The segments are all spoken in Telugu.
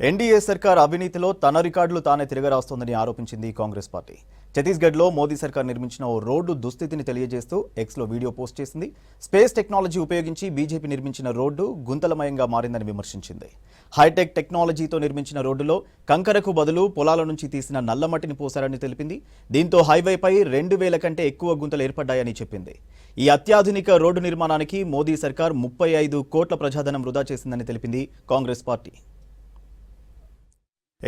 ఎన్డీఏ సర్కార్ అవినీతిలో తన రికార్డులు తానే తిరగరాస్తోందని ఆరోపించింది కాంగ్రెస్ పార్టీ. ఛత్తీస్గఢ్లో మోదీ సర్కార్ నిర్మించిన ఓ రోడ్డు దుస్థితిని తెలియజేస్తూ ఎక్స్లో వీడియో పోస్ట్ చేసింది. స్పేస్ టెక్నాలజీ ఉపయోగించి బీజేపీ నిర్మించిన రోడ్డు గుంతలమయంగా మారిందని విమర్శించింది. హైటెక్ టెక్నాలజీతో నిర్మించిన రోడ్డులో కంకరకు బదులు పొలాల నుంచి తీసిన నల్లమట్టిని పోశారని తెలిపింది. దీంతో హైవేపై రెండు వేల కంటే ఎక్కువ గుంతలు ఏర్పడ్డాయని చెప్పింది. ఈ అత్యాధునిక రోడ్డు నిర్మాణానికి మోదీ సర్కార్ ముప్పై ఐదు కోట్ల ప్రజాధనం వృధా చేసిందని తెలిపింది కాంగ్రెస్ పార్టీ.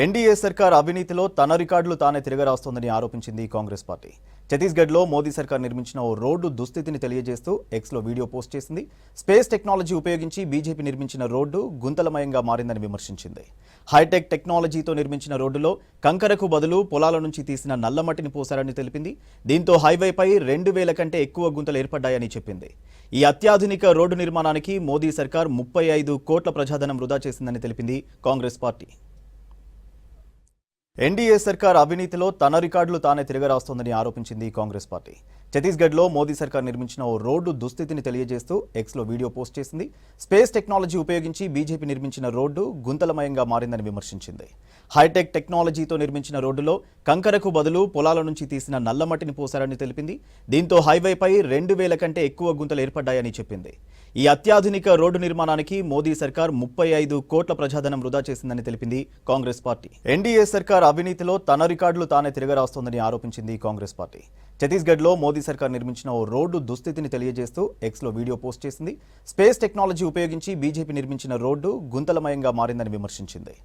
ఎన్డీఏ సర్కార్ అవినీతిలో తన రికార్డులు తానే తిరగరాస్తోందని ఆరోపించింది కాంగ్రెస్ పార్టీ. ఛత్తీస్గఢ్లో మోదీ సర్కార్ నిర్మించిన ఓ రోడ్డు దుస్థితిని తెలియజేస్తూ ఎక్స్లో వీడియో పోస్ట్ చేసింది. స్పేస్ టెక్నాలజీ ఉపయోగించి బీజేపీ నిర్మించిన రోడ్డు గుంతలమయంగా మారిందని విమర్శించింది. హైటెక్ టెక్నాలజీతో నిర్మించిన రోడ్డులో కంకరకు బదులు పొలాల నుంచి తీసిన నల్లమట్టిని పోశారని తెలిపింది. దీంతో హైవేపై రెండు వేల కంటే ఎక్కువ గుంతలు ఏర్పడ్డాయని చెప్పింది. ఈ అత్యాధునిక రోడ్డు నిర్మాణానికి మోదీ సర్కార్ ముప్పై ఐదు కోట్ల ప్రజాధనం వృధా చేసిందని తెలిపింది కాంగ్రెస్ పార్టీ. ఎన్డీఏ సర్కార్ అవినీతిలో తన రికార్డులు తానే తిరగరాస్తోందని ఆరోపించింది కాంగ్రెస్ పార్టీ. ఛత్తీస్గఢ్లో మోదీ సర్కార్ నిర్మించిన ఓ రోడ్డు దుస్థితిని తెలియజేస్తూ ఎక్స్లో వీడియో పోస్ట్ చేసింది. స్పేస్ టెక్నాలజీ ఉపయోగించి బీజేపీ నిర్మించిన రోడ్డు గుంతలమయంగా మారిందని విమర్శించింది. హైటెక్ టెక్నాలజీతో నిర్మించిన రోడ్డులో కంకరకు బదులు పొలాల నుంచి తీసిన నల్లమట్టిని పోశారని తెలిపింది. దీంతో హైవేపై రెండు వేల కంటే ఎక్కువ గుంతలు ఏర్పడ్డాయని చెప్పింది. ఈ అత్యాధునిక రోడ్డు నిర్మాణానికి మోదీ సర్కార్ ముప్పై ఐదు కోట్ల ప్రజాధనం వృధా చేసిందని తెలిపింది కాంగ్రెస్ పార్టీ. ఎన్డీఏ సర్కార్ అవినీతిలో తన రికార్డులు తానే తిరగరాస్తోందని ఆరోపించింది కాంగ్రెస్ పార్టీ. ఛత్తీస్గఢ్లో మోదీ సర్కార్ నిర్మించిన ఓ రోడ్డు దుస్థితిని తెలియజేస్తూ ఎక్స్లో వీడియో పోస్ట్ చేసింది. స్పేస్ టెక్నాలజీ ఉపయోగించి బీజేపీ నిర్మించిన రోడ్డు గుంతలమయంగా మారిందని విమర్శించింది.